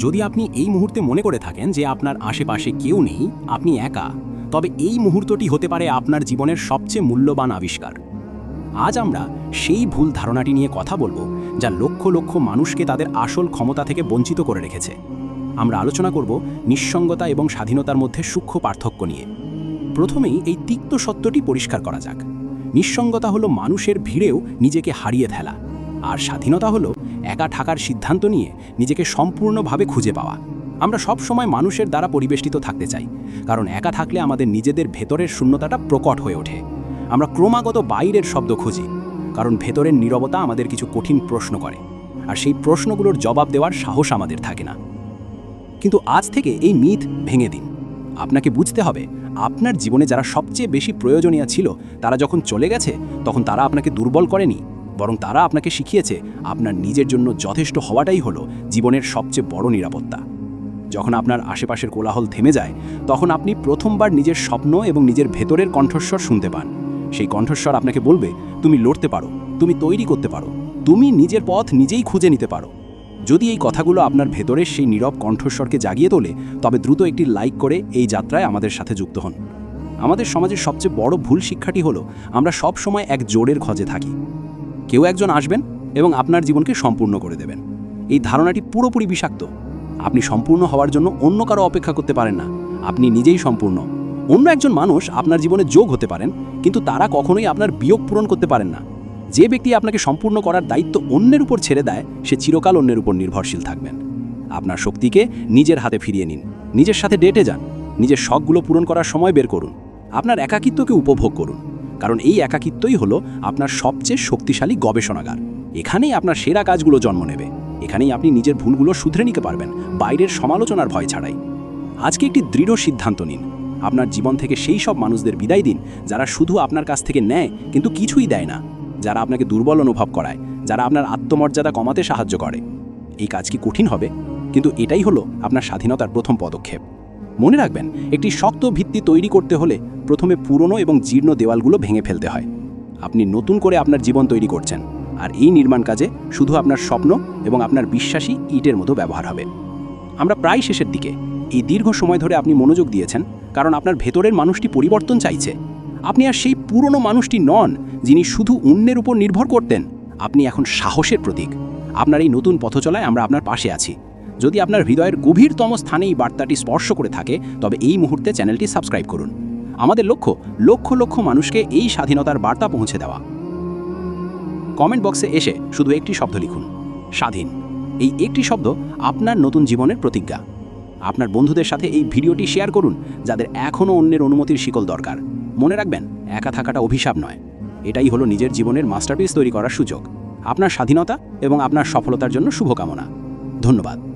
যদি আপনি এই মুহূর্তে মনে করে থাকেন যে আপনার আশেপাশে কেউ নেই, আপনি একা, তবে এই মুহূর্তটি হতে পারে আপনার জীবনের সবচেয়ে মূল্যবান আবিষ্কার। আজ আমরা সেই ভুল ধারণাটি নিয়ে কথা বলব যা লক্ষ লক্ষ মানুষকে তাদের আসল ক্ষমতা থেকে বঞ্চিত করে রেখেছে। আমরা আলোচনা করব নিঃসঙ্গতা এবং স্বাধীনতার মধ্যে সূক্ষ্ম পার্থক্য নিয়ে। প্রথমেই এই তিক্ত সত্যটি পরিষ্কার করা যাক। নিঃসঙ্গতা হলো মানুষের ভিড়েও নিজেকে হারিয়ে ফেলা। আর স্বাধীনতা হলো একা থাকার সিদ্ধান্ত নিয়ে নিজেকে সম্পূর্ণভাবে খুঁজে পাওয়া। আমরা সব সময় মানুষের দ্বারা পরিবেষ্টিত থাকতে চাই, কারণ একা থাকলে আমাদের নিজেদের ভেতরের শূন্যতাটা প্রকট হয়ে ওঠে। আমরা ক্রমাগত বাইরের শব্দ খুঁজি, কারণ ভেতরের নীরবতা আমাদের কিছু কঠিন প্রশ্ন করে, আর সেই প্রশ্নগুলোর জবাব দেওয়ার সাহস আমাদের থাকে না। কিন্তু আজ থেকে এই মিথ ভেঙে দিন। আপনাকে বুঝতে হবে, আপনার জীবনে যারা সবচেয়ে বেশি প্রয়োজনীয় ছিল, তারা যখন চলে গেছে, তখন তারা আপনাকে দুর্বল করেনি। বরং তারা আপনাকে শিখিয়েছে, আপনার নিজের জন্য যথেষ্ট হওয়াটাই হলো জীবনের সবচেয়ে বড় নিরাপত্তা। যখন আপনার আশেপাশের কোলাহল থেমে যায়, তখন আপনি প্রথমবার নিজের স্বপ্ন এবং নিজের ভেতরের কণ্ঠস্বর শুনতে পান। সেই কণ্ঠস্বর আপনাকে বলবে, তুমি লড়তে পারো, তুমি তৈরি করতে পারো, তুমি নিজের পথ নিজেই খুঁজে নিতে পারো। যদি এই কথাগুলো আপনার ভেতরের সেই নীরব কণ্ঠস্বরকে জাগিয়ে তোলে, তবে দ্রুত একটি লাইক করে এই যাত্রায় আমাদের সাথে যুক্ত হন। আমাদের সমাজের সবচেয়ে বড় ভুল শিক্ষাটি হলো, আমরা সব সময় এক জোরের খোঁজে থাকি। কেউ একজন আসবেন এবং আপনার জীবনকে সম্পূর্ণ করে দেবেন। এই ধারণাটি পুরোপুরি বিষাক্ত। আপনি সম্পূর্ণ হওয়ার জন্য অন্য কারও অপেক্ষা করতে পারেন না। আপনি নিজেই সম্পূর্ণ। অন্য একজন মানুষ আপনার জীবনে যোগ হতে পারেন, কিন্তু তারা কখনোই আপনার বিয়োগ পূরণ করতে পারেন না। যে ব্যক্তি আপনাকে সম্পূর্ণ করার দায়িত্ব অন্যের উপর ছেড়ে দেয়, সে চিরকাল অন্যের উপর নির্ভরশীল থাকবেন। আপনার শক্তিকে নিজের হাতে ফিরিয়ে নিন। নিজের সাথে ডেটে যান। নিজের শখগুলো পূরণ করার সময় বের করুন। আপনার একাকিত্বকে উপভোগ করুন। কারণ এই একাকিত্বই হলো আপনার সবচেয়ে শক্তিশালী গবেষণাগার। এখানেই আপনার সেরা কাজগুলো জন্ম নেবে। এখানেই আপনি নিজের ভুলগুলো শুধরে নিতে পারবেন, বাইরের সমালোচনার ভয় ছাড়াই। আজকে একটি দৃঢ় সিদ্ধান্ত নিন। আপনার জীবন থেকে সেই সব মানুষদের বিদায় দিন, যারা শুধু আপনার কাছ থেকে নেয়, কিন্তু কিছুই দেয় না। যারা আপনাকে দুর্বল অনুভব করায়, যারা আপনার আত্মমর্যাদা কমাতে সাহায্য করে। এই কাজ কি কঠিন হবে? কিন্তু এটাই হলো আপনার স্বাধীনতার প্রথম পদক্ষেপ। মনে রাখবেন, একটি শক্ত ভিত্তি তৈরি করতে হলে প্রথমে পুরনো এবং জীর্ণ দেওয়ালগুলো ভেঙে ফেলতে হয়। আপনি নতুন করে আপনার জীবন তৈরি করছেন, আর এই নির্মাণ কাজে শুধু আপনার স্বপ্ন এবং আপনার বিশ্বাসী ইটের মতো ব্যবহার হবে। আমরা প্রায় শেষের দিকে। এই দীর্ঘ সময় ধরে আপনি মনোযোগ দিয়েছেন, কারণ আপনার ভেতরের মানুষটি পরিবর্তন চাইছে। আপনি আর সেই পুরনো মানুষটি নন, যিনি শুধু অন্যের উপর নির্ভর করতেন। আপনি এখন সাহসের প্রতীক। আপনার এই নতুন পথচলায় আমরা আপনার পাশে আছি। যদি আপনার হৃদয়ের গভীরতম স্থানে এই বার্তাটি স্পর্শ করে থাকে, তবে এই মুহূর্তে চ্যানেলটি সাবস্ক্রাইব করুন। আমাদের লক্ষ্য, লক্ষ লক্ষ মানুষকে এই স্বাধীনতার বার্তা পৌঁছে দেওয়া। কমেন্ট বক্সে এসে শুধু একটি শব্দ লিখুন, স্বাধীন। এই একটি শব্দ আপনার নতুন জীবনের প্রতিজ্ঞা। আপনার বন্ধুদের সাথে এই ভিডিওটি শেয়ার করুন, যাদের এখনও অন্যের অনুমতির শিকল দরকার। মনে রাখবেন, একা থাকাটা অভিশাপ নয়। এটাই হলো নিজের জীবনের মাস্টারপিস তৈরি করার সুযোগ। আপনার স্বাধীনতা এবং আপনার সফলতার জন্য শুভকামনা। ধন্যবাদ।